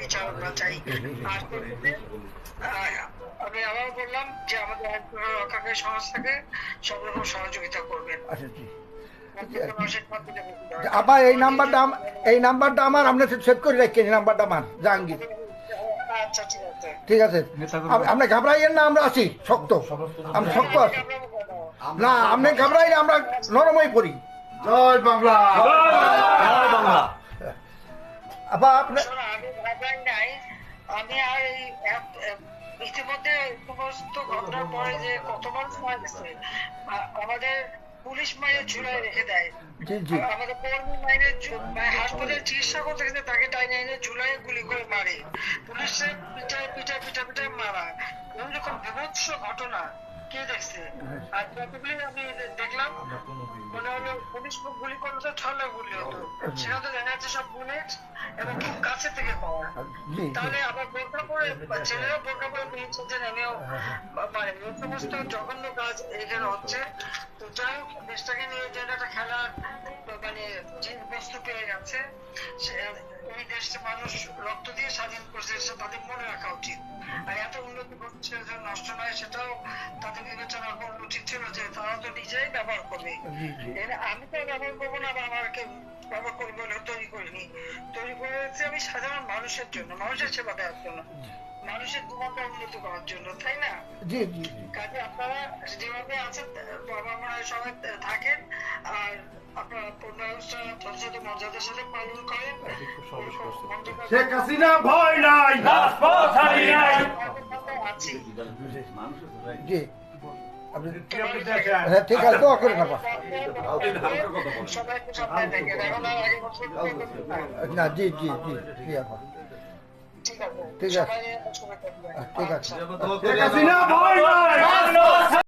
বিচার আমরা চাই আর আমি আবার বললাম যে আমাদের রক্ষাকারী সংস্থাকে সব রকম সহযোগিতা করবেন। আচ্ছা মানুষের মাধ্যমে আবার এই নাম্বারটা এই নাম্বারটা আমার আপনি সেভ করে রাখেন এই নাম্বারটা আমার জাহাঙ্গীর। আচ্ছা ঠিক আছে। আপনি ঘাবড়াইয়েন না আমরা আছি শক্ত। আমি শক্ত আছি। না আপনি ঘাবড়াইলে আমরা নরমই পড়ি। জয় বাংলা। জয় বাংলা। আবার আপনি আমি ভাবলাম নাই। আমি আর এই ইতিমধ্যে সমস্ত ঘটনার পরে যে কত মানুষ মারা গেছে আমাদের পুলিশ মায়ের ঝুলাই রেখে দেয়। আমাদের কর্মী মাইনের হাসপাতালে চিকিৎসা করতে গেছে তাকে টাইনে এনে ঝুলাই গুলি করে মারে। পুলিশের পিঠায় পিঠায় পিঠা পিঠায় মারা। এরকম বিভৎস ঘটনা। কে দেখছে? আর যতগুলি আমি দেখলাম মনে হলো পুলিশ গুলি করলে তো ছলে গুলি হতো। সেখানে তো দেখা যাচ্ছে সব বুলেট এবং খুব কাছে থেকে পাওয়া। তাহলে আবার বোরকা পরে ছেলেরা বোরকা পরে বেরিয়েছে যে নেমেও মানে এই সমস্ত জঘন্য কাজ এখানে হচ্ছে। তো যাই হোক দেশটাকে নিয়ে যে একটা খেলার মানে বস্তু পেয়ে গেছে। সে- এই দেশের মানুষ রক্ত দিয়ে স্বাধীন করেছে সেটা তাদের মনে রাখা উচিত। আর এত উন্নতি করছে যে নষ্ট নয় সেটাও তাদের বিবেচনা করা উচিত ছিল যে তারা তো নিজেই ব্যবহার করবে। আমি তো ব্যবহার করব না বা আমাকে ব্যবহার করব তৈরি করিনি তৈরি করেছি আমি সাধারণ মানুষের জন্য মানুষের সেবা দেওয়ার জন্য মানুষের জীবনটা উন্নতি করার জন্য তাই না? জি জি কাজে আপনারা যেভাবে আছেন বাবা মারা সবাই থাকেন আর আপনারা পূর্ণাবস্থা যথাযথ মর্যাদার সাথে পালন করেন। শেখ হাসিনা ভয় নাই। রাজপথ নাই। জি। হ্যাঁ ঠিক আছে দোয়া আগে বছর না জি জি জি জি আপা ঠিক আছে ঠিক আছে